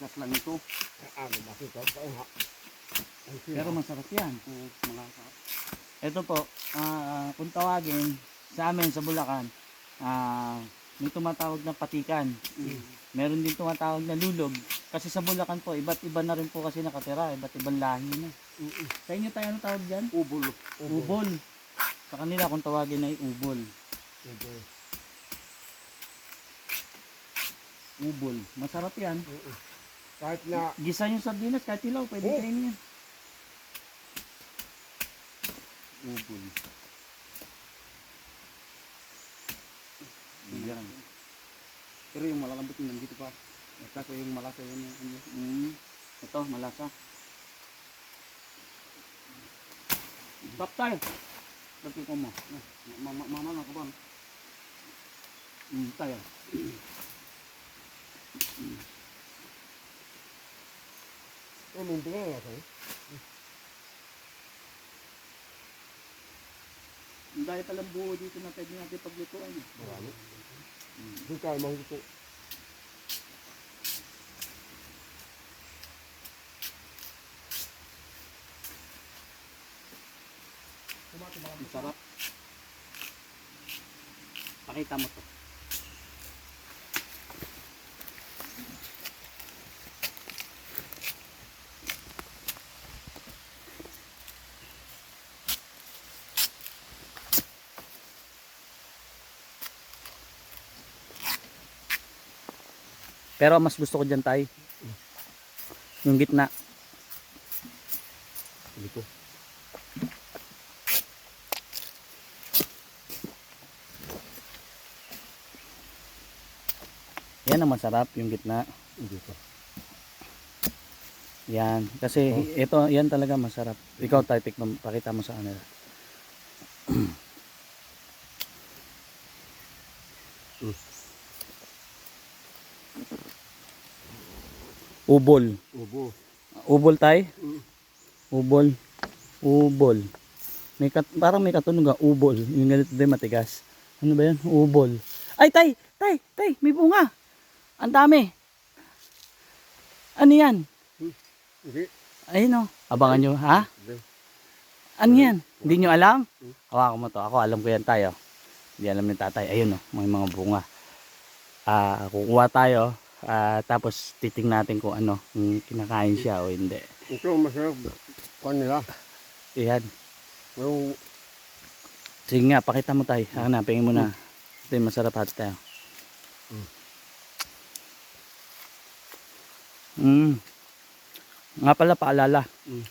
Gas lang ito. Ano ba ito? Pero masarap yan. Ka- Ito po, ah, kung tawagin sa amin sa Bulacan, ah, may tumatawag na patikan. Meron din tumatawag na lulog. Kasi sa Bulacan po, iba't iba na rin po kasi nakatira. Iba't ibang lahi na. Mm-mm. Sa inyo tayo ano tawag dyan? Ubol. Ubol. Sa kanila kung tawagin ay ubol. Ubol. Ubol. Masarap yan. Mm-mm. Kahit na Gisa yung sardinas, kahit ilaw, pwede Oh. kainin yan. Ubol. Yan. Pero yung malalambot yung nandito pa. Kaso yung malasa yun. Mm. Ito, malasa. Stop tayo. Lagay ko mo. Mama, mama na ka ba? Mm, tayo. Uminti nga ako. Ang dahil palang buo dito na pwede natin paglutuan. eh. Marami. Hindi tayo mangguto. Ang sarap. Pakita mo to. Pero mas gusto ko dyan tayo. Yung gitna. Hindi ko. Yan ang masarap, yung gitna. Hindi ko. Yan. Kasi ito, yan talaga masarap. Ikaw tayo, tikman, pakita mo sa kanila. Ubol. Ubo. Ubol tay? Mm. Ubol. Ubol. May kat parang may katunog ang ubol. Yung ganito din matigas. Ano ba yan? Ubol. Ay tay! Tay! Tay! May bunga! Ang dami! Ano yan? Hindi. Ayun o. Abangan nyo. Ha? Ano yan? Hindi nyo alam? Hawakan mo to. Ako alam ko yan tayo. Hindi alam ni tatay. Ayun o. May mga bunga. Ah, kukuha tayo. Ah, tapos titing natin kung ano. Kung kinakain siya o hindi. Ito masarap. Kuan nila. Ayan. Yung Sige nga, pakita mo tayo. Hanapin mo na. Ito yung masarap hati tayo. Mm. Nga pala, paalala. Mm.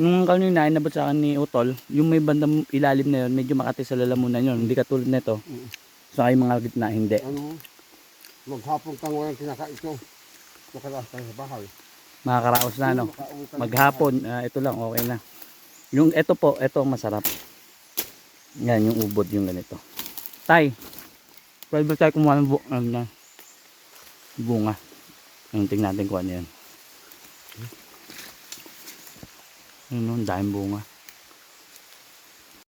Nung kanina, inabot sa akin ni Utol, yung may bandang ilalim na yun, medyo makati sa lalamunan yun. Hindi katulad nito. Mm. So, ay mga gitna, hindi. ano, maghapon kang walang kinakain ito. Makalaas tayo sa bahay. Makakaraos na, no? Maghapon, ah, ito lang, okay na. Yung ito po, ito ang masarap. Yan, yung ubod, yung ganito. Tay, pwede ba tayo kumuha ng bu- ano na, bunga. Yung tingnan natin kung ano yan. Yun, no, ang daming bunga.